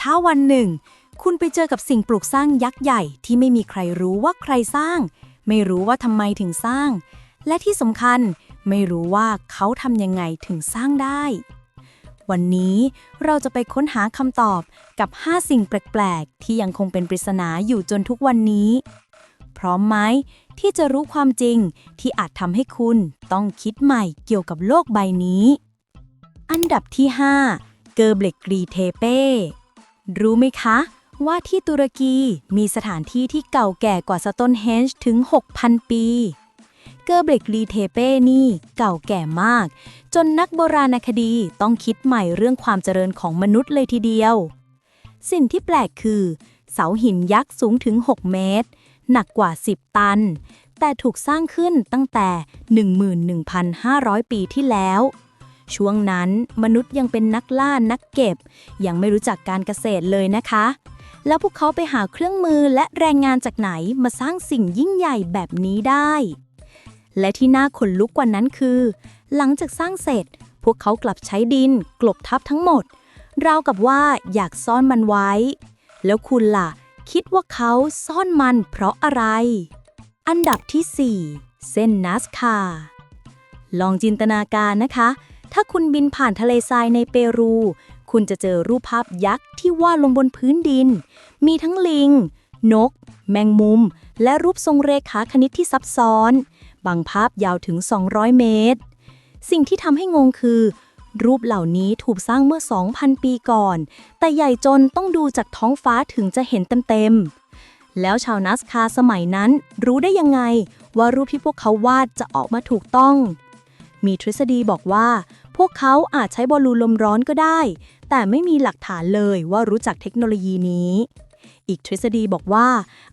ถ้าวันหนึ่ง คุณไปเจอกับสิ่งปลูกสร้างยักษ์ใหญ่ที่ไม่มีใครรู้ว่าใครสร้าง ไม่รู้ว่าทำไมถึงสร้าง และที่สำคัญไม่รู้ว่าเขาทำยังไงถึงสร้างได้ วันนี้เราจะไปค้นหาคำตอบกับ 5 สิ่งแปลก ๆ ที่ยังคงเป็นปริศนาอยู่จนทุกวันนี้ พร้อมไหมที่จะรู้ความจริงที่อาจทำให้คุณต้องคิดใหม่เกี่ยวกับโลกใบนี้ อันดับที่ 5 เกอร์เบลกรีเทเป้ รู้ไหมคะ ว่าที่ตุรกีมีสถานที่ที่เก่าแก่กว่าสโตนเฮนจ์ถึง 6,000 ปี เกอร์เบลกรีเทเป้นี่เก่าแก่มาก จนนักโบราณคดีต้องคิดใหม่เรื่องความเจริญของมนุษย์เลยทีเดียว สิ่งที่แปลกคือ เสาหินยักษ์สูงถึง 6 เมตร หนักกว่า 10 ตัน แต่ถูกสร้างขึ้นตั้งแต่ 11,500 ปีที่แล้ว ช่วงนั้นมนุษย์ยังเป็นนักล่านักเก็บ ยังไม่รู้จักการเกษตรเลยนะคะ แล้วพวกเขาไปหาเครื่องมือและแรงงานจากไหนมาสร้างสิ่งยิ่งใหญ่แบบนี้ได้ และที่น่าขนลุกกว่านั้นคือ หลังจากสร้างเสร็จ พวกเขากลับใช้ดิน กลบทับทั้งหมดราวกับว่าอยากซ่อนมันไว้ แล้วคุณล่ะ คิดว่าเขาซ่อนมันเพราะอะไร อันดับที่ 4 เส้นนัสคาลองจินตนาการนะคะ ถ้าคุณบินผ่านทะเลทรายในเปรู คุณจะเจอรูปภาพยักษ์ที่วาดลงบนพื้นดิน มีทั้งลิง นก แมงมุม และรูปทรงเรขาคณิตที่ซับซ้อน บางภาพยาวถึง 200 เมตร สิ่งที่ทำให้งงคือ รูปเหล่านี้ถูกสร้างเมื่อ 2,000 ปีก่อน แต่ใหญ่จนต้องดูจากท้องฟ้าถึงจะเห็นเต็มๆ แล้วชาวนัสคาสมัยนั้นรู้ได้ยังไง ว่ารูปที่พวกเขาวาดจะออกมาถูกต้อง มีทฤษฎีบอกว่า พวกเขาอาจใช้บอลลูนลมร้อนก็ได้ แต่ไม่มีหลักฐานเลยว่ารู้จักเทคโนโลยีนี้ อีกทฤษฎีบอกว่า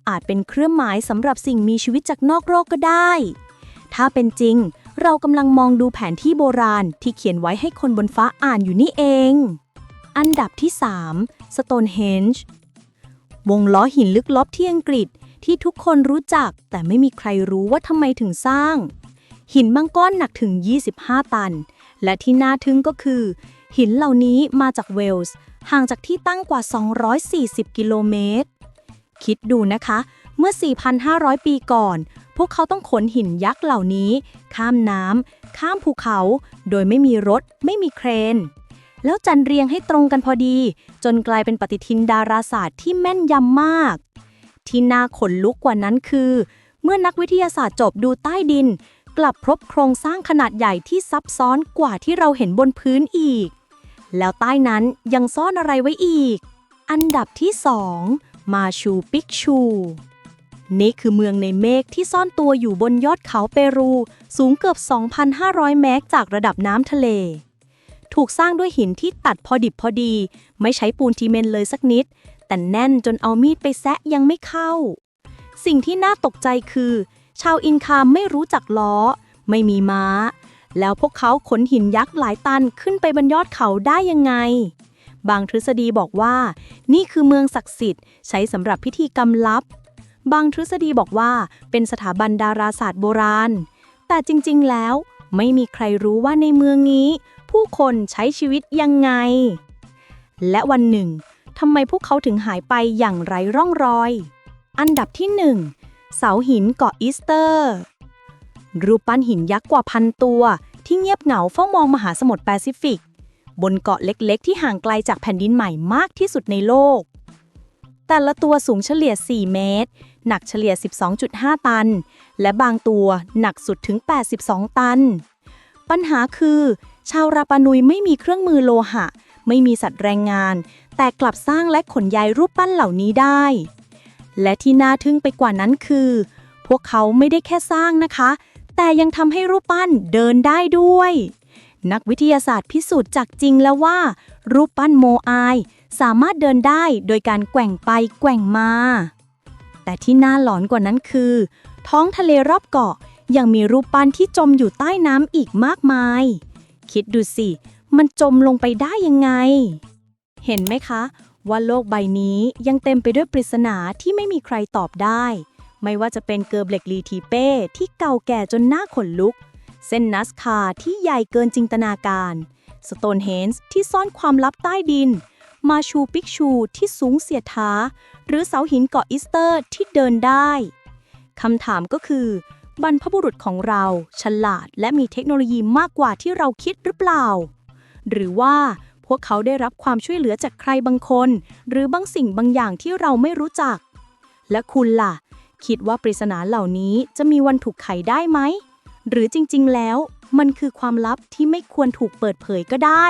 อาจเป็นเครื่องหมายสำหรับสิ่งมีชีวิตจากนอกโลกก็ได้ ถ้าเป็นจริง เรากำลังมองดูแผนที่โบราณที่เขียนไว้ให้คนบนฟ้าอ่านอยู่นี่เอง อันดับที่ 3 Stonehenge วงล้อหินลึกลับที่อังกฤษที่ทุกคนรู้จักแต่ไม่มีใครรู้ว่าทำไมถึงสร้าง หินบางก้อนหนักถึง 25 ตัน และที่น่าทึ่งก็คือ หินเหล่านี้มาจากเวลส์ ห่างจากที่ตั้งกว่า 240 กิโลเมตร คิดดูนะคะ เมื่อ 4,500 ปีก่อน พวกเขาต้องขนหินยักษ์เหล่านี้ ข้ามน้ำข้ามภูเขา โดยไม่มีรถ ไม่มีเครน แล้วจันเรียงให้ตรงกันพอดี จนกลายเป็นปฏิทินดาราศาสตร์ที่แม่นยำมาก ที่น่าขนลุกกว่านั้นคือเมื่อนักวิทยาศาสตร์จบดูใต้ดิน กลับพบโครงสร้างขนาดใหญ่ที่ซับซ้อนกว่าที่เราเห็นบนพื้นอีก แล้วใต้นั้นยังซ่อนอะไรไว้อีก อันดับที่ 2 มาชูปิกชู นี่คือเมืองในเมฆที่ซ่อนตัวอยู่บนยอดเขาเปรู สูงเกือบ 2,500 เมตรจากระดับน้ำทะเลถูกสร้างด้วยหินที่ตัดพอดิบพอดี ไม่ใช้ปูนทีเมนเลยสักนิด แต่แน่นจนเอามีดไปแซะยังไม่เข้า สิ่งที่น่าตกใจคือ ชาวอินคาไม่รู้จักล้อ ไม่มีม้า แล้วพวกเขาขนหินยักษ์หลายตันขึ้นไปบนยอดเขาได้ยังไง บางทฤษฎีบอกว่า นี่คือเมืองศักดิ์สิทธิ์ใช้สำหรับพิธีกรรมลับ บางทฤษฎีบอกว่าเป็นสถาบันดาราศาสตร์โบราณ แต่จริงๆแล้วไม่มีใครรู้ว่าในเมืองนี้ ผู้คนใช้ชีวิตยังไง และวันหนึ่งทำไมพวกเขาถึงหายไปอย่างไร้ร่องรอย อันดับที่หนึ่ง เสาหินเกาะอีสเตอร์ รูปปั้นหินยักษ์กว่าพันตัว ที่เงียบเหงาเฝ้ามองมหาสมุทรแปซิฟิก บนเกาะเล็กๆ ที่ห่างไกลจากแผ่นดินใหม่มากที่สุดในโลก แต่ละตัวสูงเฉลี่ย 4 เมตร หนักเฉลี่ย 12.5 ตัน และบางตัวหนักสุดถึง 82 ตัน ปัญหาคือ ชาวราปานุยไม่มีเครื่องมือโลหะ ไม่มีสัตว์แรงงาน แต่กลับสร้างและขนย้ายรูปปั้นเหล่านี้ได้ และที่น่าทึ่งไปกว่านั้นคือ พวกเขาไม่ได้แค่สร้างนะคะ แต่ยังทำให้รูปปั้นเดินได้ด้วย นักวิทยาศาสตร์พิสูจน์จากจริงแล้วว่า รูปปั้นโมอาย สามารถเดินได้โดยการแกว่งไปแกว่งมา แต่ที่น่าหลอนกว่านั้นคือ ท้องทะเลรอบเกาะยังมีรูปปั้นที่จมอยู่ใต้น้ำอีกมากมาย คิดดูสิ มันจมลงไปได้ยังไง เห็นไหมคะ ว่าโลกใบนี้ยังเต็มไปด้วยปริศนาที่ไม่มีใครตอบได้ ไม่ว่าจะเป็นเกอร์เบลกลีทีเป้ที่เก่าแก่จนหน้าขนลุก เส้นนัสคาที่ใหญ่เกินจินตนาการสโตนเฮนส์ที่ซ่อนความลับใต้ดิน มาชูปิกชูที่สูงเสียดท้า หรือเสาหินเกาะอีสเตอร์ที่เดินได้คำถามก็คือ บรรพบุรุษของเรา ฉลาดและมีเทคโนโลยีมากกว่าที่เราคิดหรือเปล่า หรือว่า พวกเขาได้รับความช่วยเหลือจากใครบางคน หรือบางสิ่งบางอย่างที่เราไม่รู้จัก และคุณล่ะ คิดว่าปริศนาเหล่านี้จะมีวันถูกไขได้ไหม หรือจริง ๆ แล้วมันคือความลับที่ไม่ควรถูกเปิดเผยก็ได้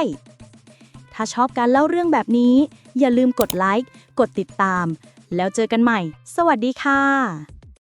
ถ้าชอบการเล่าเรื่องแบบนี้ อย่าลืมกดไลค์ กดติดตาม แล้วเจอกันใหม่ สวัสดีค่ะ